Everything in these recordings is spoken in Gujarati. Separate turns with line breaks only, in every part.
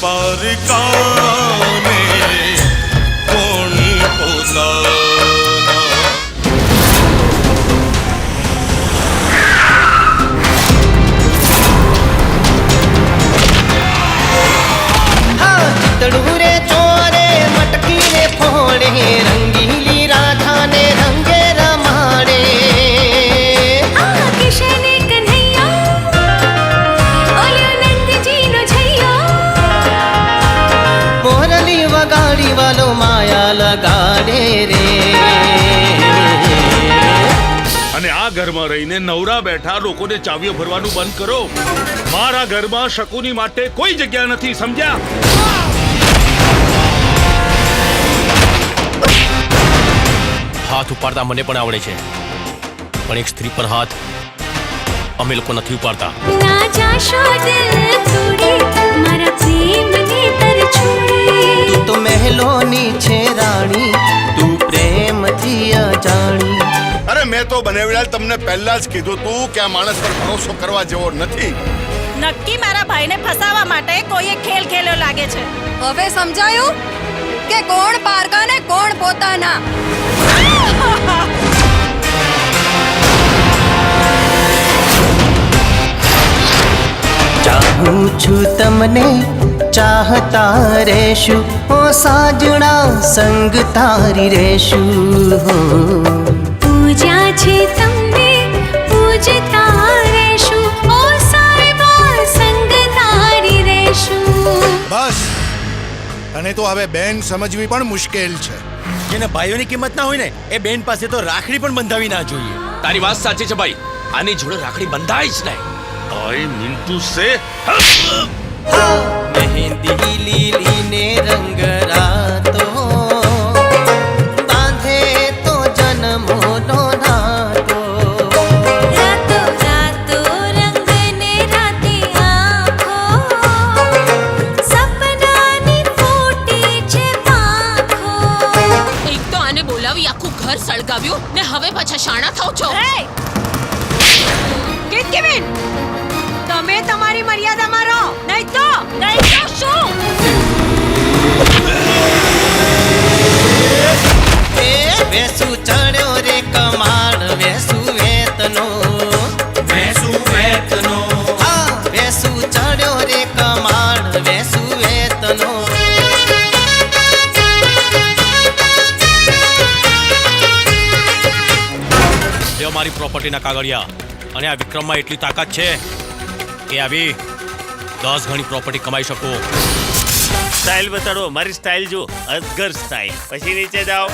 દ્વારકાને કોણ પોતાના
હા ચિતડું રે ચોરે મટકી રે ફોડે માયા લગાડે રે.
અને આ ઘરમાં રહીને નવરા બેઠા લોકોને ચાવીઓ ભરવાનું બંધ કરો. મારા ઘરમાં શકુની માટે કોઈ જગ્યા નથી સમજ્યા?
હાથ ઉપાડતા મને પણ આવડે છે. પણ એક સ્ત્રી પર હાથ અમે લોકો નથી ઉપાડતા.
અરે મેં તો બનેવડાલ તમને પહેલા જ કીધું તું કે આ માણસ પર ભરોસો કરવા જેવો નથી.
નક્કી મારા ભાઈને ફસાવા માટે કોઈએ ખેલ ખેલ્યો લાગે છે.
હવે સમજાયું? કે કોણ પારકા ને કોણ પોતાના?
ચાહું છું તમને ચાહતા રહેશું. ઓ સાજણા સંગ તારી રહેશું. હો
તમને પૂજતા રહેશું ઓ સાહેબા સંગ તારી રહેશું
બસ. તને તો હવે બેન સમજવી પણ મુશ્કેલ છે.
જેને ભાઈઓની કિંમત ના હોય ને એ બેન પાસે તો રાખડી પણ બંધાવી ના જોઈએ.
તારી વાત સાચી છે ભાઈ. આની જોડે રાખડી બંધાય જ નહીં.
ઓય મિન્ટુ સે.
મહેંદી લીલી ને રંગ
ઘર સળગાવ્યું ને હવે પાછા શાણા થાવ છો?
કિટકીબેન તમે તમારી મર્યાદામાં રહો નહીં તો? નહીં તો શું?
એ વેસુ ચડ્યો રે કમાડ વેસુ વેતનો. વેસુ વેતનો. હા વેસુ ચડ્યો રે કમાડ વેસુ વેતનો.
લ્યો મારી પ્રોપર્ટીના કાગળિયા. અને આ વિક્રમમાં એટલી તાકાત છે કે આવી દસ ગણી પ્રોપર્ટી કમાઈ શકો.
સ્ટાઇલ બતાડો મારી સ્ટાઇલ જો અજગર સ્ટાઇલ પછી નીચે જાઓ.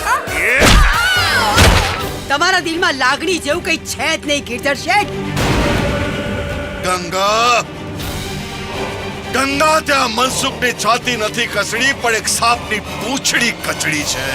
તમારા દિલમાં લાગણી જેવું કઈ છે જ નહીં ગીરધર શેઠ.
ગંગા! ગંગા ત્યાં મનસુખની છાતી નથી કચડી પણ એક સાપની પૂંછડી કચડી છે.